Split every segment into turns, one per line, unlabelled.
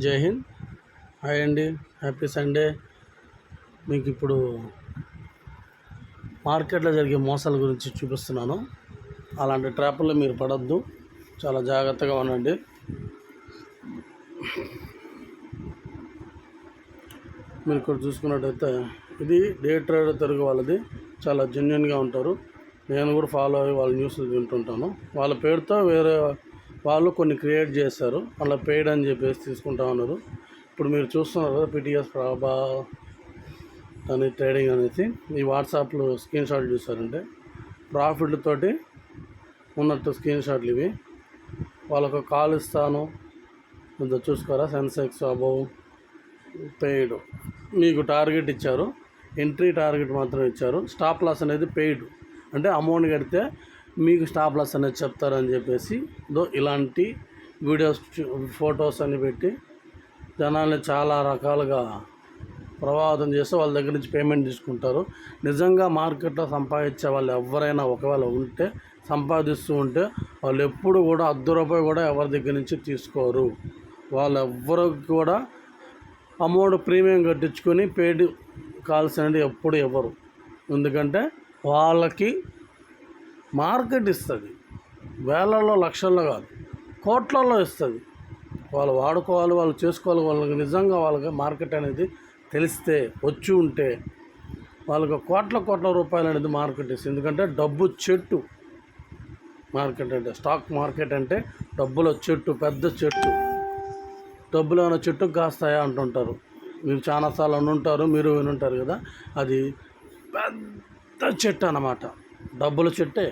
జై హింద్. హాయ్ అండి. Happy Sunday. మీకు ఇప్పుడు మార్కెట్లో జరిగే మోసాల గురించి చూపిస్తున్నాను. అలాంటి ట్రాపుల్లో మీరు పడద్దు. చాలా జాగ్రత్తగా ఉండండి. మీరు ఇక్కడ చూసుకున్నట్టయితే ఇది డే ట్రేడర్ తెలుగు వాళ్ళది. చాలా జెన్యున్గా ఉంటారు. నేను కూడా ఫాలో అయ్యి వాళ్ళ న్యూస్లు వింటుంటాను. వాళ్ళ పేరుతో వేరే వాళ్ళు కొన్ని క్రియేట్ చేశారు. అలా పెయిడ్ అని చెప్పేసి తీసుకుంటా ఉన్నారు. ఇప్పుడు మీరు చూస్తున్నారు కదా పిటిఎస్ ప్రభా అని ట్రేడింగ్ అనేసి. ఈ వాట్సాప్లో స్క్రీన్ షాట్ చూసారంటే ప్రాఫిట్లతోటి ఉన్నట్టు స్క్రీన్ షాట్లు ఇవి. వాళ్ళకు కాల్ ఇస్తాను. కొంత చూసుకోరా? సెన్సెక్స్ అబౌవ్ పెయిడ్ మీకు టార్గెట్ ఇచ్చారు. ఎంట్రీ టార్గెట్ మాత్రం ఇచ్చారు. స్టాప్ లాస్ అనేది పెయిడ్ అంటే అమౌంట్ కడితే మీకు స్టాప్ లాస్ అనేది చెప్తారని చెప్పేసి దో ఇలాంటి వీడియోస్ ఫొటోస్ అని పెట్టి జనాల్ని చాలా రకాలుగా ప్రభావితం చేస్తే వాళ్ళ దగ్గర నుంచి పేమెంట్ తీసుకుంటారు. నిజంగా మార్కెట్లో సంపాదించే వాళ్ళు ఎవరైనా ఒకవేళ ఉంటే సంపాదిస్తూ ఉంటే వాళ్ళు ఎప్పుడు కూడా అర్ధ రూపాయి కూడా ఎవరి దగ్గర నుంచి తీసుకోరు. వాళ్ళు ఎవ్వరు కూడా అమౌంట్ ప్రీమియం కట్టించుకొని పేడ్ కాల్స్ అనేది ఎప్పుడు ఇవ్వరు. ఎందుకంటే వాళ్ళకి మార్కెట్ ఇస్తుంది. వేలల్లో లక్షల్లో కాదు. కోట్లలో ఇస్తుంది. వాళ్ళు వాడుకోవాలి వాళ్ళు చేసుకోవాలి వాళ్ళకి నిజంగా వాళ్ళకి మార్కెట్ అనేది తెలిస్తే వచ్చి ఉంటే వాళ్ళకి కోట్ల కోట్ల రూపాయలు అనేది మార్కెట్ ఇస్తుంది. ఎందుకంటే డబ్బు చెట్టు. మార్కెట్ అంటే స్టాక్ మార్కెట్ అంటే డబ్బుల చెట్టు పెద్ద చెట్టు. డబ్బులు ఏమైనా చెట్టుకు కాస్తాయా అంటుంటారు. మీరు చాలాసార్లు అనుంటారు మీరు వినుంటారు కదా. అది పెద్ద చెట్టు అన్నమాట. డబ్బుల చెట్టే.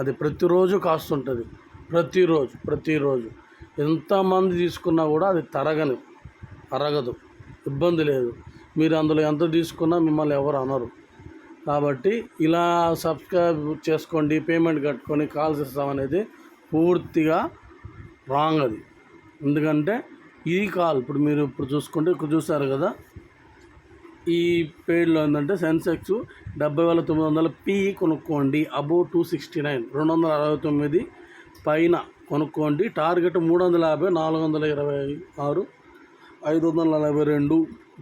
అది ప్రతిరోజు కాస్తుంటుంది. ప్రతిరోజు ప్రతిరోజు. ఎంతమంది తీసుకున్నా కూడా అది తరగని అరగదు ఇబ్బంది లేదు. మీరు అందులో ఎంత తీసుకున్నా మిమ్మల్ని ఎవరు అనరు. కాబట్టి ఇలా సబ్స్క్రైబ్ చేసుకోండి పేమెంట్ కట్టుకొని కాల్స్ ఇస్తామనేది పూర్తిగా రాంగ్ అది. ఎందుకంటే ఈ కాల్ ఇప్పుడు మీరు ఇప్పుడు చూసుకుంటే ఇప్పుడు చూసారు కదా ఈ పేర్లో ఏంటంటే సెన్సెక్స్ డెబ్బై వేల తొమ్మిది వందల పిఈ కొనుక్కోండి అబో టూ సిక్స్టీ నైన్ రెండు వందల అరవై తొమ్మిది పైన కొనుక్కోండి. టార్గెట్ మూడు వందల యాభై నాలుగు వందల ఇరవై ఆరు ఐదు వందల నలభై రెండు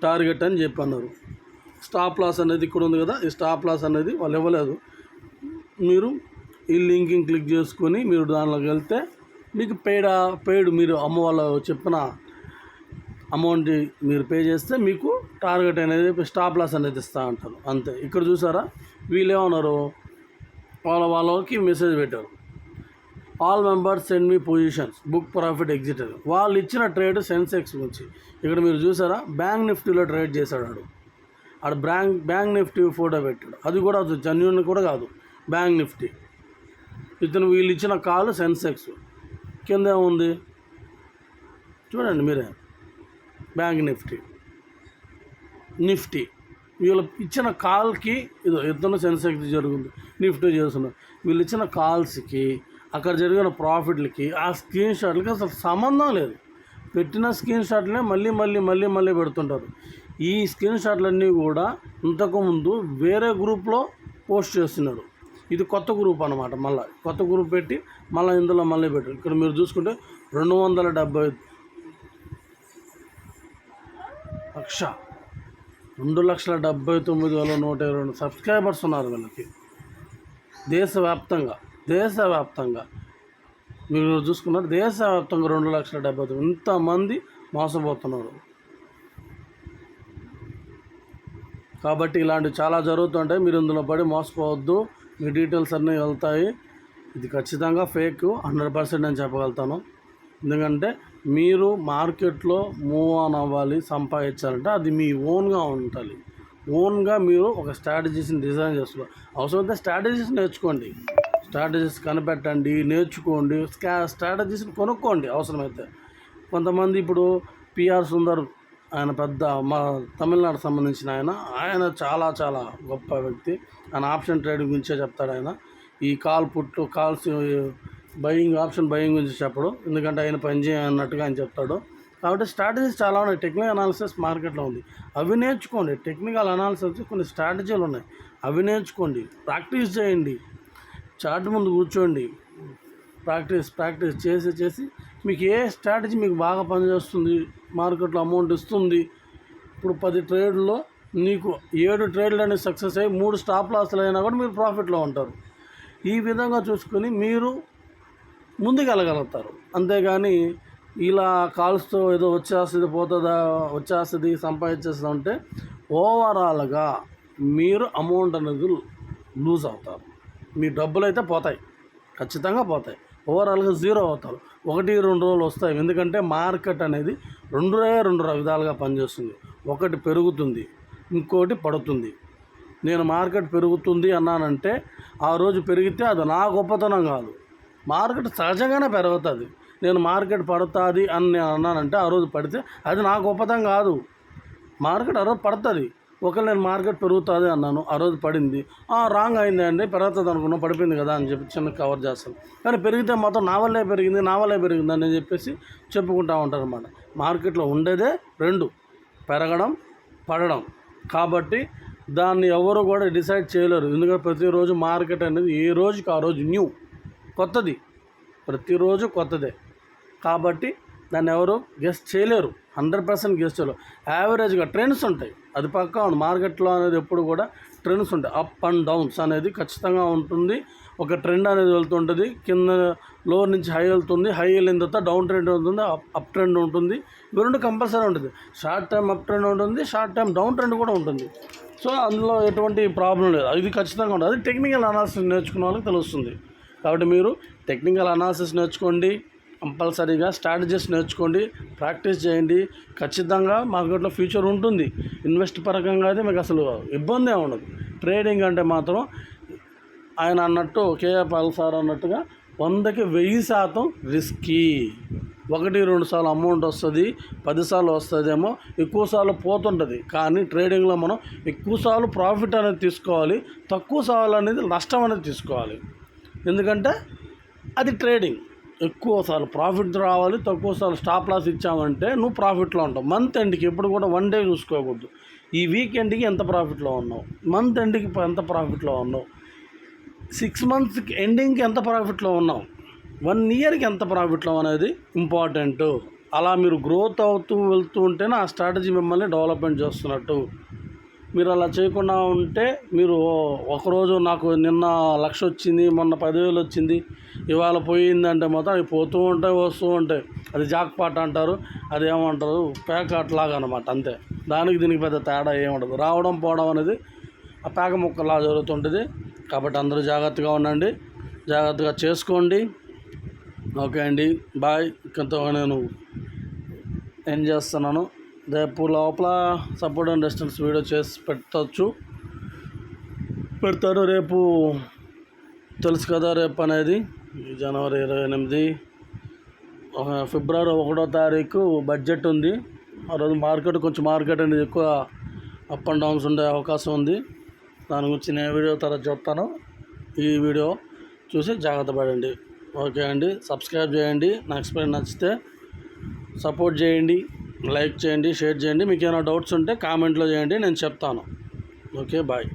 టార్గెట్ అని చెప్పి అన్నారు స్టాప్ లాస్ అనేది ఇక్కడ ఉంది కదా ఈ స్టాప్ లాస్ అనేది వాళ్ళు ఇవ్వలేదు. మీరు ఈ లింకింగ్ క్లిక్ చేసుకొని మీరు దానిలోకి వెళ్తే మీకు పేడ పెయిడ్ మీరు అమ్మ వాళ్ళు చెప్పిన అమౌంట్ మీరు పే చేస్తే మీకు టార్గెట్ అనేది స్టాప్ లాస్ అనేది ఇస్తూ ఉంటారు అంతే. ఇక్కడ చూసారా? వీళ్ళేమన్నారు? వాళ్ళ వాళ్ళకి మెసేజ్ పెట్టారు. ఆల్ మెంబర్స్ సెండ్ మీ పొజిషన్స్ బుక్ ప్రాఫిట్ ఎగ్జిట్ అని వాళ్ళు ఇచ్చిన ట్రేడ్ సెన్సెక్స్ నుంచి. ఇక్కడ మీరు చూసారా? బ్యాంక్ నిఫ్టీలో ట్రేడ్ చేశాడు ఆడు. ఆడు బ్యాంక్ బ్యాంక్ నిఫ్టీ ఫోటో పెట్టాడు. అది కూడా జెన్యున్ కూడా కాదు. బ్యాంక్ నిఫ్టీ ఇతను వీళ్ళు ఇచ్చిన కాల్ సెన్సెక్స్ కింద ఏముంది? చూడండి మీరే. Bank Nifty. నిఫ్టీ. వీళ్ళు ఇచ్చిన కాల్కి ఇదో ఇద్దరు సెన్సెక్స్ జరుగుతుంది నిఫ్టీ చేస్తున్నారు. వీళ్ళు ఇచ్చిన కాల్స్కి అక్కడ జరిగిన ప్రాఫిట్లకి ఆ స్క్రీన్ షాట్లకి అసలు సంబంధం లేదు. పెట్టిన స్క్రీన్ షాట్లే మళ్ళీ మళ్ళీ మళ్ళీ మళ్ళీ పెడుతుంటారు. ఈ స్క్రీన్ షాట్లన్నీ కూడా ఇంతకుముందు వేరే గ్రూప్లో పోస్ట్ చేస్తున్నారు. ఇది కొత్త గ్రూప్ అనమాట మళ్ళీ. కొత్త గ్రూప్ పెట్టి మళ్ళీ ఇందులో మళ్ళీ పెట్టారు. ఇక్కడ మీరు చూసుకుంటే రెండు వందల డెబ్బై లక్ష రెండు లక్షల డెబ్బై తొమ్మిది వేల నూట ఇరవై రెండు సబ్స్క్రైబర్స్ ఉన్నారు వీళ్ళకి. దేశవ్యాప్తంగా దేశవ్యాప్తంగా. మీరు చూసుకున్నారు దేశవ్యాప్తంగా రెండు లక్షల డెబ్బై తొమ్మిది ఇంతమంది మోసపోతున్నారు. కాబట్టి ఇలాంటివి చాలా జరుగుతుంటాయి. మీరు ఇందులో పడి మోసపోవద్దు. మీ డీటెయిల్స్ అన్నీ వెళ్తాయి. ఇది ఖచ్చితంగా ఫేక్ హండ్రెడ్ పర్సెంట్ నేను చెప్పగలుగుతాను. ఎందుకంటే మీరు మార్కెట్లో మూవ్ ఆన్ అవ్వాలి సంపాదించాలంటే అది మీ ఓన్గా ఉండాలి. ఓన్గా మీరు ఒక స్ట్రాటజీస్ని డిజైన్ చేసుకోవాలి. అవసరమైతే స్ట్రాటజీస్ నేర్చుకోండి. స్ట్రాటజీస్ కనిపెట్టండి నేర్చుకోండి స్కా స్ట్రాటజీస్ని కొనుక్కోండి అవసరమైతే. కొంతమంది ఇప్పుడు పిఆర్ సుందర్ ఆయన పెద్ద మా తమిళనాడు సంబంధించిన ఆయన ఆయన చాలా చాలా గొప్ప వ్యక్తి. ఆయన ఆప్షన్ ట్రేడింగ్ గురించే చెప్తాడు ఆయన. ఈ కాల్ పుట్టు కాల్స్ బయింగ్ ఆప్షన్ బయింగ్ గురించి చెప్పడు. ఎందుకంటే ఆయన పని అన్నట్టుగా ఆయన చెప్తాడు. కాబట్టి స్ట్రాటజీస్ చాలా ఉన్నాయి. టెక్నికల్ అనాలిసిస్ మార్కెట్లో ఉంది. అవి నేర్చుకోండి. టెక్నికల్ అనాలిసిస్ కొన్ని స్ట్రాటజీలు ఉన్నాయి. అవి నేర్చుకోండి. ప్రాక్టీస్ చేయండి. చార్ట్ ముందు కూర్చోండి. ప్రాక్టీస్ ప్రాక్టీస్ చేసి చేసి మీకు ఏ స్ట్రాటజీ మీకు బాగా పనిచేస్తుంది మార్కెట్లో అమౌంట్ ఇస్తుంది. ఇప్పుడు పది ట్రేడ్లో నీకు ఏడు ట్రేడ్లు అనేవి సక్సెస్ అయ్యి మూడు స్టాప్ లాస్లు అయినా కూడా మీరు ప్రాఫిట్లో ఉంటారు. ఈ విధంగా చూసుకొని మీరు ముందుకెళ్ళగలుగుతారు. అంతేగాని ఇలా కాల్స్తో ఏదో వచ్చేస్తుంది పోతుందా వచ్చేస్తుంది సంపాదించేస్తా ఉంటే ఓవరాల్గా మీరు అమౌంట్ అనేది లూజ్ అవుతారు. మీ డబ్బులు అయితే పోతాయి. ఖచ్చితంగా పోతాయి. ఓవరాల్గా జీరో అవుతారు. ఒకటి రెండు రోజులు వస్తాయి. ఎందుకంటే మార్కెట్ అనేది రెండు రెండు విధాలుగా పనిచేస్తుంది. ఒకటి పెరుగుతుంది ఇంకోటి పడుతుంది. నేను మార్కెట్ పెరుగుతుంది అన్నానంటే ఆ రోజు పెరిగితే అది నా గొప్పతనం కాదు. మార్కెట్ సహజంగానే పెరుగుతుంది. నేను మార్కెట్ పడుతుంది అని నేను అన్నానంటే ఆ రోజు పడితే అది నా గొప్పతం కాదు. మార్కెట్ ఆ రోజు పడుతుంది. ఒకవేళ నేను మార్కెట్ పెరుగుతుంది అన్నాను ఆ రోజు పడింది. "ఆ, రాంగ్ అయింది అండి పెరుగుతుంది అనుకున్నాం పడిపోయింది కదా అని చెప్పి చిన్న కవర్ చేస్తాను. కానీ పెరిగితే మొత్తం నా వల్లే పెరిగింది నా వల్లే పెరిగింది అని చెప్పేసి చెప్పుకుంటూ ఉంటారు అన్నమాట. మార్కెట్లో ఉండేదే రెండు పెరగడం పడడం. కాబట్టి దాన్ని ఎవరు కూడా డిసైడ్ చేయలేరు. ఎందుకంటే ప్రతిరోజు మార్కెట్ అనేది ఏ రోజుకి ఆ రోజు న్యూ. కొత్తది. ప్రతిరోజు కొత్తదే. కాబట్టి దాన్ని ఎవరు గెస్ట్ చేయలేరు. హండ్రెడ్ పర్సెంట్ గెస్ట్ చేయలేరు. యావరేజ్గా ట్రెండ్స్ ఉంటాయి. అది పక్క మార్కెట్లో అనేది ఎప్పుడు కూడా ట్రెండ్స్ ఉంటాయి. అప్ అండ్ డౌన్స్ అనేది ఖచ్చితంగా ఉంటుంది. ఒక ట్రెండ్ అనేది వెళ్తుంటుంది. కింద లో నుంచి హై వెళ్తుంది. హై వెళ్ళిన తర్వాత డౌన్ ట్రెండ్ ఉంటుంది. అప్ అప్ ట్రెండ్ ఉంటుంది. ఇవి రెండు కంపల్సరీ ఉంటుంది. షార్ట్ టైం అప్ ట్రెండ్ ఉంటుంది. షార్ట్ టైం డౌన్ ట్రెండ్ కూడా ఉంటుంది. సో అందులో ఎటువంటి ప్రాబ్లం లేదు. ఇది ఖచ్చితంగా ఉంటుంది. అది టెక్నికల్ అనాలిసిస్ నేర్చుకున్న వాళ్ళకి తెలుస్తుంది. కాబట్టి మీరు టెక్నికల్ అనాలిసిస్ నేర్చుకోండి కంపల్సరీగా స్ట్రాటజీస్ నేర్చుకోండి ప్రాక్టీస్ చేయండి. ఖచ్చితంగా మార్కెట్లో ఫ్యూచర్ ఉంటుంది. ఇన్వెస్ట్ పరంగా అయితే మీకు అసలు ఇబ్బంది ఉండదు. ట్రేడింగ్ అంటే మాత్రం ఆయన అన్నట్టు కేఏ పాల్ సార్ అన్నట్టుగా వందకి వెయ్యి శాతం రిస్కీ ఒకటి రెండు సార్లు అమౌంట్ వస్తుంది పదిసార్లు వస్తుందేమో ఎక్కువ సార్లు పోతుంటుంది. కానీ ట్రేడింగ్లో మనం ఎక్కువ సార్లు ప్రాఫిట్ అనేది తీసుకోవాలి తక్కువ సార్లు అనేది నష్టం అనేది తీసుకోవాలి. ఎందుకంటే అది ట్రేడింగ్. ఎక్కువసార్లు ప్రాఫిట్ రావాలి తక్కువ సార్లు స్టాప్ లాస్ ఇచ్చామంటే నువ్వు ప్రాఫిట్లో ఉంటావు. మంత్ ఎండ్కి ఎప్పుడు కూడా వన్ డే చూసుకోకూడదు. ఈ వీకెండ్కి ఎంత ప్రాఫిట్లో ఉన్నావు? మంత్ ఎండ్కి ఎంత ప్రాఫిట్లో ఉన్నావు? సిక్స్ మంత్స్కి ఎండింగ్కి ఎంత ప్రాఫిట్లో ఉన్నావు? వన్ ఇయర్కి ఎంత ప్రాఫిట్లో అనేది ఇంపార్టెంట్. అలా మీరు గ్రోత్ అవుతూ వెళ్తూ ఉంటేనే ఆ స్ట్రాటజీ మిమ్మల్ని డెవలప్మెంట్ చేస్తున్నట్టు మీరు అలా చేయకుండా ఉంటే మీరు ఒకరోజు నాకు నిన్న లక్ష వచ్చింది మొన్న పదివేలు వచ్చింది ఇవాళ పోయిందంటే మాత్రం అవి పోతూ ఉంటాయి వస్తూ ఉంటాయి. అది జాక్ పాట్ అంటారు అది ఏమంటారు ప్యాకాట్ లాగా అనమాట అంతే. దానికి దీనికి పెద్ద తేడా ఏముండదు రావడం పోవడం అనేది ఆ పేక ముక్కలా జరుగుతుంటుంది. కాబట్టి అందరూ జాగ్రత్తగా ఉండండి. జాగ్రత్తగా చేసుకోండి. ఓకే అండి. బాయ్. ఇంకతో నేను ఎండ్ చేస్తున్నాను? రేపు లోపల సపోర్ట్ అండ్ రెసిస్టెన్స్ వీడియో చేసి పెట్టచ్చు. పెడతారు రేపు. తెలుసు కదా రేపు అనేది. జనవరి ఇరవై ఎనిమిది. ఒక ఫిబ్రవరి ఒకటో తారీఖు బడ్జెట్ ఉంది. ఆ రోజు మార్కెట్ కొంచెం మార్కెట్ అనేది ఎక్కువ అప్ అండ్ డౌన్స్ ఉండే అవకాశం ఉంది. దాని గురించి నేను వీడియో తర్వాత చెప్తాను ఈ వీడియో చూసి జాగ్రత్త పడండి. ఓకే అండి. సబ్స్క్రైబ్ చేయండి. నా ఎక్స్ప్లెయిన్ నచ్చితే సపోర్ట్ చేయండి. లైక్ చేయండి షేర్ చేయండి. మీకు ఏమైనా డౌట్స్ ఉంటే కామెంట్లో చేయండి నేను చెప్తాను. Okay bye.